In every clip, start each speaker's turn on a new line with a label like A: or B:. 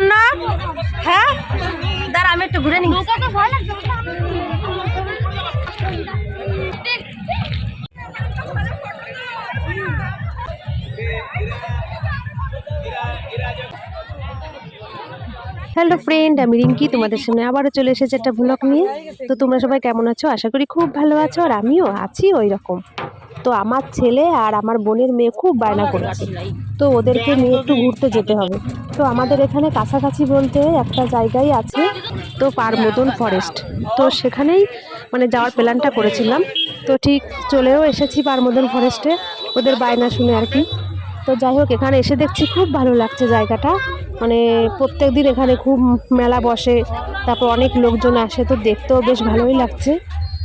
A: অন্য হ্যাঁ? দাঁড়া, আমি একটু ঘুরে নিই। হ্যালো ফ্রেন্ড আমি রিঙ্কি, তোমাদের সামনে আবারও চলে এসেছে একটা ব্লগ নিয়ে। তো তোমরা সবাই কেমন আছো? আশা করি খুব ভালো আছো, আর আমিও আছি ওই রকম তো আমার ছেলে আর আমার বোনের মেয়ে খুব বায়না করেছে। তো ওদেরকে নিয়ে একটু ঘুরতে যেতে হবে। তো আমাদের এখানে কাছাকাছি বলতে একটা জায়গায় আছে, তো পারমদন ফরেস্ট তো সেখানেই মানে যাওয়ার প্ল্যানটা করেছিলাম। তো ঠিক চলেও এসেছি পারমদন ফরেস্টে ওদের বায়না শুনে আর কি। তো যাই হোক, এখানে এসে দেখছি খুব ভালো লাগছে জায়গাটা। মানে প্রত্যেক দিন এখানে খুব মেলা বসে, তারপর অনেক লোকজন আসে, তো দেখতেও বেশ ভালোই লাগছে।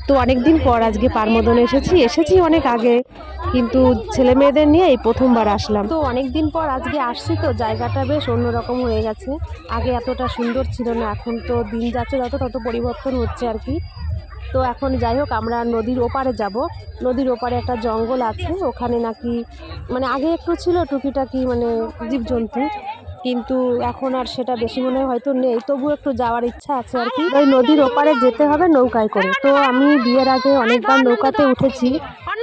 A: তো অনেক দিন পর আজকে পারমদনে এসেছি এসেছি অনেক আগে, কিন্তু ছেলে মেয়েদের নিয়ে এই প্রথমবার আসলাম। তো অনেক দিন পর আজকে আসছি, তো জায়গাটা বেশ অন্যরকম হয়ে গেছে। আগে এতটা সুন্দর ছিল না, এখন তো দিন যাচ্ছে যত তত পরিবর্তন হচ্ছে আর কি। তো এখন যাই হোক, আমরা নদীর ওপারে যাব। নদীর ওপারে একটা জঙ্গল আছে, ওখানে নাকি মানে আগে একটু ছিল টুকিটাকি মানে জীবজন্তু কিন্তু এখন আর সেটা বেশি মনে হয় হয়তো নেই। তবু একটু যাওয়ার ইচ্ছা আছে আর কি। ওই নদীর ওপারে যেতে হবে নৌকায় করে। তো আমি বিয়ের আগে অনেকবার নৌকাতে উঠেছি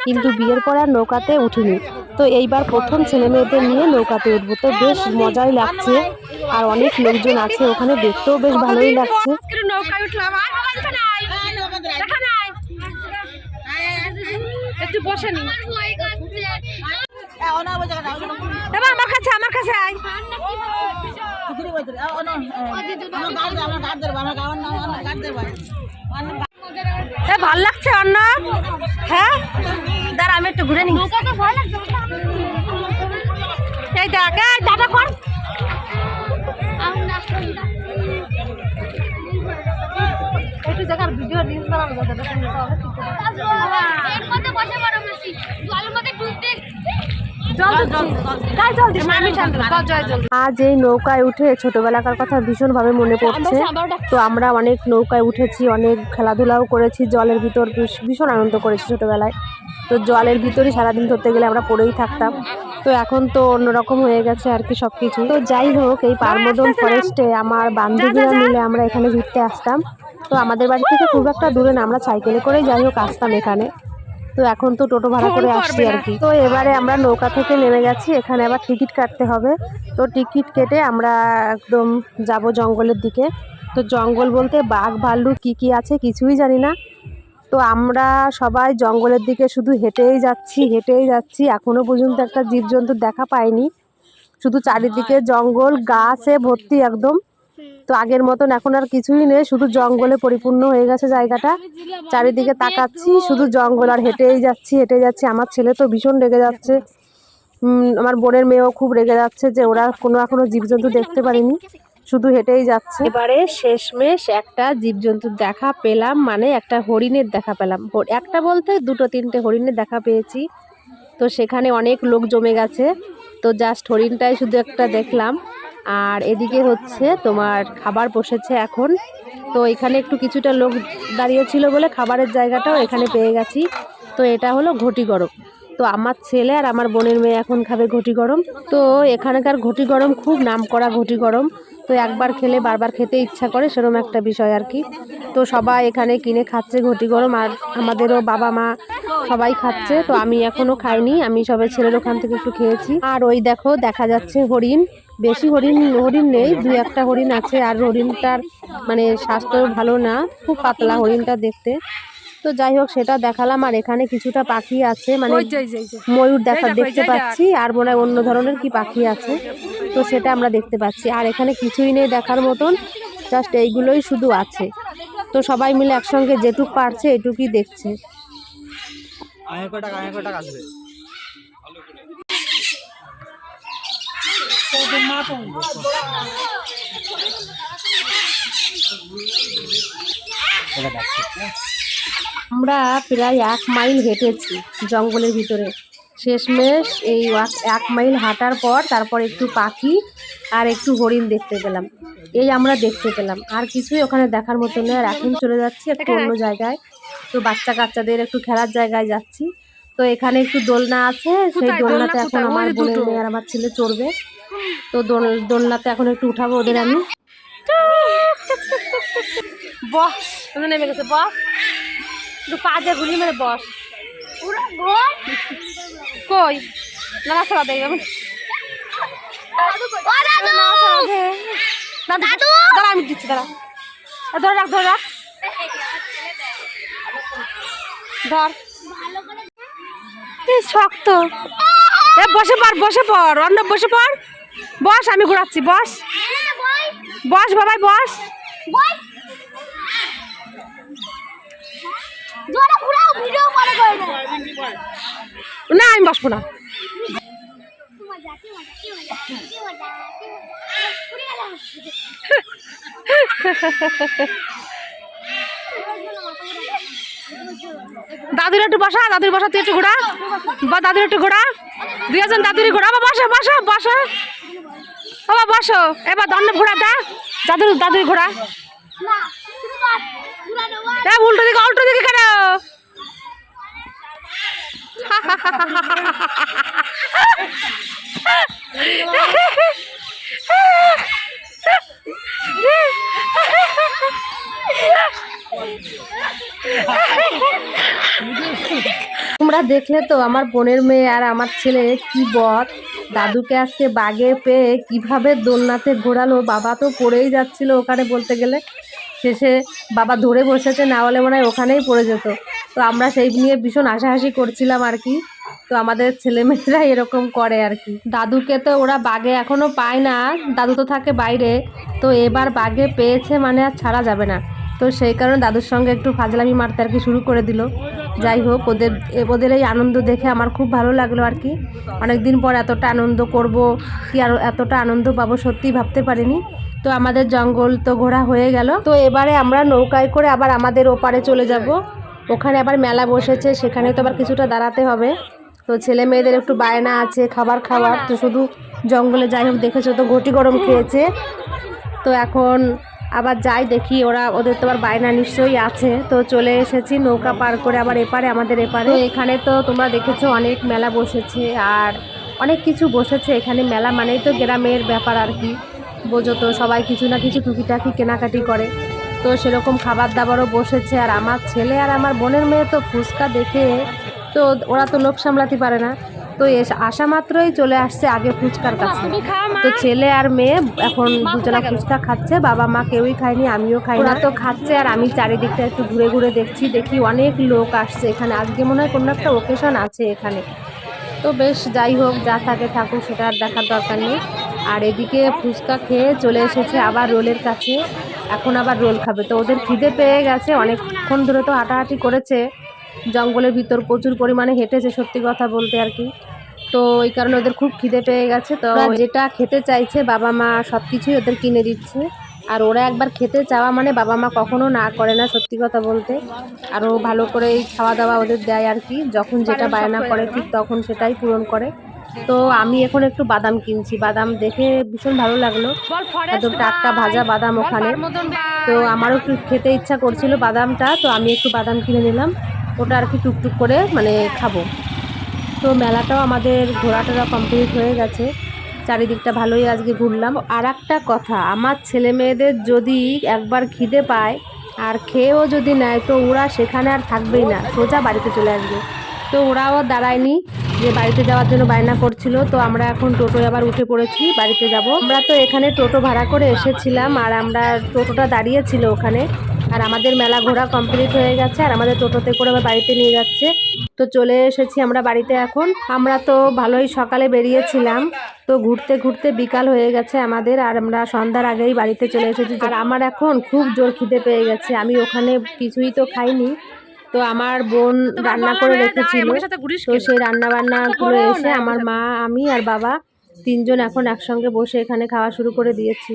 A: কিন্তু বিয়ের পর আর নৌকাতে উঠিনি। তো এইবার প্রথম ছেলে মেয়েদের নিয়ে নৌকাতে উঠবো। তো বেশ মজাই লাগছে আর অনেক লোকজন আছে ওখানে দেখতেও বেশ ভালোই লাগছে। নৌকায় উঠলাম একটু বসে নি। এ, ভালো লাগছে অন্য হ্যাঁ? দাঁড়া, আমি একটু ঘুরে নিই। এই দেখ, এই দাদা কর। একটু জায়গার ভিডিও রিলস হবে ঠিক আজ এই নৌকায় উঠে ছোটবেলাকার কথা ভীষণভাবে মনে পড়ছে। তো আমরা অনেক নৌকায় উঠেছি অনেক খেলাধুলাও করেছি জলের ভিতর বেশ ভীষণ আনন্দ করেছি ছোটবেলায়। তো জলের ভিতরই সারাদিন ধরতে গেলে আমরা পড়েই থাকতাম। তো এখন তো অন্যরকম হয়ে গেছে আর কি সব কিছু তো যাই হোক এই পারমদন ফরেস্টে আমার বান্ধবীরা মিলে আমরা এখানে ঘুরতে আসতাম। তো আমাদের বাড়ি থেকে খুব একটা দূরে না আমরা সাইকেলে করেই যাই হোক আসতাম এখানে। তো এখন তো টোটো ভাড়া করে আসছি আর কি। তো এবারে আমরা নৌকা থেকে নেমে গেছি এখানে আবার টিকিট কাটতে হবে। তো টিকিট কেটে আমরা একদম যাব জঙ্গলের দিকে। তো জঙ্গল বলতে বাঘ ভাল্লুক কী কী আছে কিছুই জানি না। তো আমরা সবাই জঙ্গলের দিকে শুধু হেঁটেই যাচ্ছি হেঁটেই যাচ্ছি। এখনও পর্যন্ত একটা জীবজন্তুর দেখা পাইনি। শুধু চারিদিকে জঙ্গল গাছে ভর্তি একদম। তো আগের মতন এখন আর কিছুই নেই, শুধু জঙ্গলে পরিপূর্ণ হয়ে গেছে জায়গাটা। চারিদিকে তাকাচ্ছি, শুধু জঙ্গল, আর হেঁটেই যাচ্ছি, হেঁটে যাচ্ছি। আমার ছেলে তো ভীষণ রেগে যাচ্ছে। আমার বোনের মেয়েও খুব রেগে যাচ্ছে যে ওরা কোনো এখনও জীবজন্তু দেখতে পারেনি। শুধু হেঁটেই যাচ্ছে। এবারে শেষমেশ একটা জীবজন্তুর দেখা পেলাম মানে একটা হরিণের দেখা পেলাম। একটা বলতে দুটো তিনটে হরিণের দেখা পেয়েছি। তো সেখানে অনেক লোক জমে গেছে। তো জাস্ট হরিণটাই শুধু একটা দেখলাম। আর এদিকে হচ্ছে তোমার খাবার বসেছে এখন। তো এখানে একটু কিছুটা লোক দাঁড়িয়ে ছিল বলে খাবারের জায়গাটাও এখানে পেয়ে গেছি। তো এটা হলো ঘটি গরম। তো আমার ছেলে আর আমার বোনের মেয়ে এখন খাবে ঘটি গরম। তো এখানকার ঘটি গরম খুব নাম করা ঘটি গরম। তো একবার খেলে বারবার খেতে ইচ্ছা করে সেরকম একটা বিষয় আর কি। তো সবাই এখানে কিনে খাচ্ছে ঘটি গরম আর আমাদেরও বাবা মা সবাই খাচ্ছে। তো আমি এখনও খাইনি, আমি সবাই ছেলের ওখান থেকে একটু খেয়েছি। আর ওই দেখো, দেখা যাচ্ছে হরিণ। বেশি হরিণ হরিণ নেই দু একটা হরিণ আছে আর হরিণটার মানে স্বাস্থ্য ভালো না খুব পাতলা হরিণটা দেখতে। তো যাই হোক সেটা দেখালাম আর এখানে কিছুটা পাখি আছে মানে ময়ূর দেখা দেখতে পাচ্ছি আর মনে হয় অন্য ধরনের কি পাখি আছে। তো সেটা আমরা দেখতে পাচ্ছি। আর এখানে কিছুই নেই দেখার মতন জাস্ট এইগুলোই শুধু আছে। তো সবাই মিলে একসঙ্গে যেটুক পারছে এটুকুই দেখছে।
B: টাকা আসবে
A: আমরা প্রায় এক মাইল হেঁটেছি জঙ্গলের ভিতরে। শেষমেশ এই এক- এক মাইল হাঁটার পর তারপর একটু পাখি আর একটু হরিণ দেখতে পেলাম। এই আমরা দেখতে পেলাম। আর কিছুই ওখানে দেখার মতো নয় আর এখন চলে যাচ্ছি একটু অন্য জায়গায়। তো বাচ্চা কাচ্চাদের একটু খেলার জায়গায় যাচ্ছি। তো এখানে একটু দোলনা আছে। সেই দোলনাতে এখন আমার বোনের মেয়ে আর আমার ছেলে চড়বে। তো দোল দোলনাতে এখন একটু উঠাবো ওদের আমি। বস নেমে গেছে বস। একটু পা দিয়ে ঘুরি মেরে বস। কই? নানা সরা দেয় আমি দাদু! দাঁড়া আমি দিচ্ছি দাঁড়া। ধরে রাখ ধরে রাখ। ধর। শক্ত। বসে পড় বসে পড় অন্য বসে পড়। বস, আমি ঘোরাচ্ছি, বস। বস, বাবাই, বস। না, আমি বসবো না। দাদুর একটু বসা, দাদুর বসা, তুই একটু ঘোরা। বা, দাদুর একটু ঘোরা। দুজন দাদুরি ঘোরা। বাবা, বসো বসো বসো। বাবা বসো। এবার দণ্ড দা। দাদুর দাদুর ঘোরা এ, উল্টো দিকে উল্টো দিকে কেন? তোমরা দেখলে তো আমার বোনের মেয়ে আর আমার ছেলে কি বদ দাদুকে আজকে বাগে পেয়ে কীভাবে দোলনাতে ঘোরালো? বাবা তো পড়েই যাচ্ছিল ওখানে বলতে গেলে। শেষে বাবা ধরে বসেছে, না হলে মনে হয় ওখানেই পড়ে যেত। তো আমরা সেই নিয়ে ভীষণ হাসাহাসি করছিলাম আর কি। তো আমাদের ছেলেমেয়েরা এরকম করে আর কি। দাদুকে তো ওরা বাগে এখনও পায় না, দাদু তো থাকে বাইরে। তো এবার বাগে পেয়েছে মানে আর ছাড়া যাবে না। তো সেই কারণে দাদুর সঙ্গে একটু ফাজলামি মারতে আর কি শুরু করে দিল। যাই হোক ওদের ওদের এই আনন্দ দেখে আমার খুব ভালো লাগল আর কি। অনেক দিন পর এতটা আনন্দ করব, কি আর এতটা আনন্দ পাবো সত্যি ভাবতে পারিনি। তো আমাদের জঙ্গল তো ঘোরা হয়ে গেল। তো এবারে আমরা নৌকায় করে আবার আমাদের ওপারে চলে যাব। ওখানে আবার মেলা বসেছে, সেখানে তো আবার কিছুটা দাঁড়াতে হবে। তো ছেলে মেয়েদের একটু বায়না আছে, খাবার খাওয়ার। তো শুধু জঙ্গলে যাই হোক, দেখেছ তো ঘটি গরম খেয়েছে। তো এখন আবার যাই দেখি, ওরা ওদের তো আবার বায়না নিশ্চয়ই আছে। তো চলে এসেছি নৌকা পার করে আবার এপারে, আমাদের এপারে। এখানে তো তোমরা দেখেছ অনেক মেলা বসেছে আর অনেক কিছু বসেছে এখানে মেলা মানেই তো গ্রামের ব্যাপার আর কি। বোঝো তো সবাই কিছু না কিছু টুকিটাকি কেনাকাটি করে। তো সেরকম খাবার দাবারও বসেছে আর আমার ছেলে আর আমার বোনের মেয়ে তো ফুচকা দেখে তো ওরা তো লোভ সামলাতে পারে না। তো এস- আসা মাত্রই চলে আসছে আগে ফুচকার কাছে। তো ছেলে আর মেয়ে এখন দুজনা ফুচকা খাচ্ছে বাবা মা কেউই খায়নি আমিও খাই না। তো খাচ্ছে আর আমি চারিদিকটা একটু ঘুরে ঘুরে দেখছি দেখি অনেক লোক আসছে এখানে। আজকে মনে হয় কোনো একটা ওকেশন আছে এখানে। তো বেশ যাই হোক যা থাকে থাকুক সেটা আর দেখার দরকার নেই। আর এদিকে ফুচকা খেয়ে চলে এসেছে আবার রোলের কাছে। এখন আবার রোল খাবে। তো ওদের খিদে পেয়ে গেছে অনেকক্ষণ ধরে তো হাঁটাহাঁটি করেছে। জঙ্গলের ভিতর প্রচুর পরিমাণে হেঁটেছে সত্যি কথা বলতে আর কি। তো এই কারণে ওদের খুব খিদে পেয়ে গেছে। তো যেটা খেতে চাইছে বাবা মা সব কিছুই ওদের কিনে দিচ্ছে। আর ওরা একবার খেতে চাওয়া মানে বাবা মা কখনো না করে না সত্যি কথা বলতে। আরও ভালো করে খাওয়া দাওয়া ওদের দেয় আর কি। যখন যেটা বায়না করে ঠিক তখন সেটাই পূরণ করে। তো আমি এখন একটু বাদাম কিনছি। বাদাম দেখে ভীষণ ভালো লাগল। একদম টাটকা ভাজা বাদাম ওখানে। তো আমারও একটু খেতে ইচ্ছা করছিল বাদামটা তো আমি একটু বাদাম কিনে নিলাম। ওটা আর কি টুকটুক করে মানে খাব। তো মেলাটাও আমাদের ঘোরাটোরা কমপ্লিট হয়ে গেছে। চারিদিকটা ভালোই আজকে ঘুরলাম। আর একটা কথা, আমার ছেলে মেয়েদের যদি একবার খিদে পায় আর খেয়েও যদি নেয়, তো ওরা সেখানে আর থাকবেই না, সোজা বাড়িতে চলে আসবে। তো ওরাও দাঁড়ায়নি যে বাড়িতে যাওয়ার জন্য বায়না করছিল। তো আমরা এখন টোটোয় আবার উঠে পড়েছি, বাড়িতে যাব। আমরা তো এখানে টোটো ভাড়া করে এসেছিলাম আর আমরা টোটোটা দাঁড়িয়েছিল ওখানে। আর আমাদের মেলা ঘোরা কমপ্লিট হয়ে গেছে, আর আমাদের টোটোতে করে আবার বাড়িতে নিয়ে যাচ্ছে। তো চলে এসেছি আমরা বাড়িতে এখন। আমরা তো ভালোই সকালে বেরিয়েছিলাম, তো ঘুরতে ঘুরতে বিকাল হয়ে গেছে আমাদের, আর আমরা সন্ধ্যার আগেই বাড়িতে চলে এসেছি। আর আমার এখন খুব জোর খিদে পেয়ে গেছে, আমি ওখানে কিছুই তো খাইনি। তো আমার বোন রান্না করে রেখেছিল, তো সেই রান্না বান্না করে এসে আমার মা, আমি আর বাবা তিনজন এখন একসঙ্গে বসে এখানে খাওয়া শুরু করে দিয়েছি।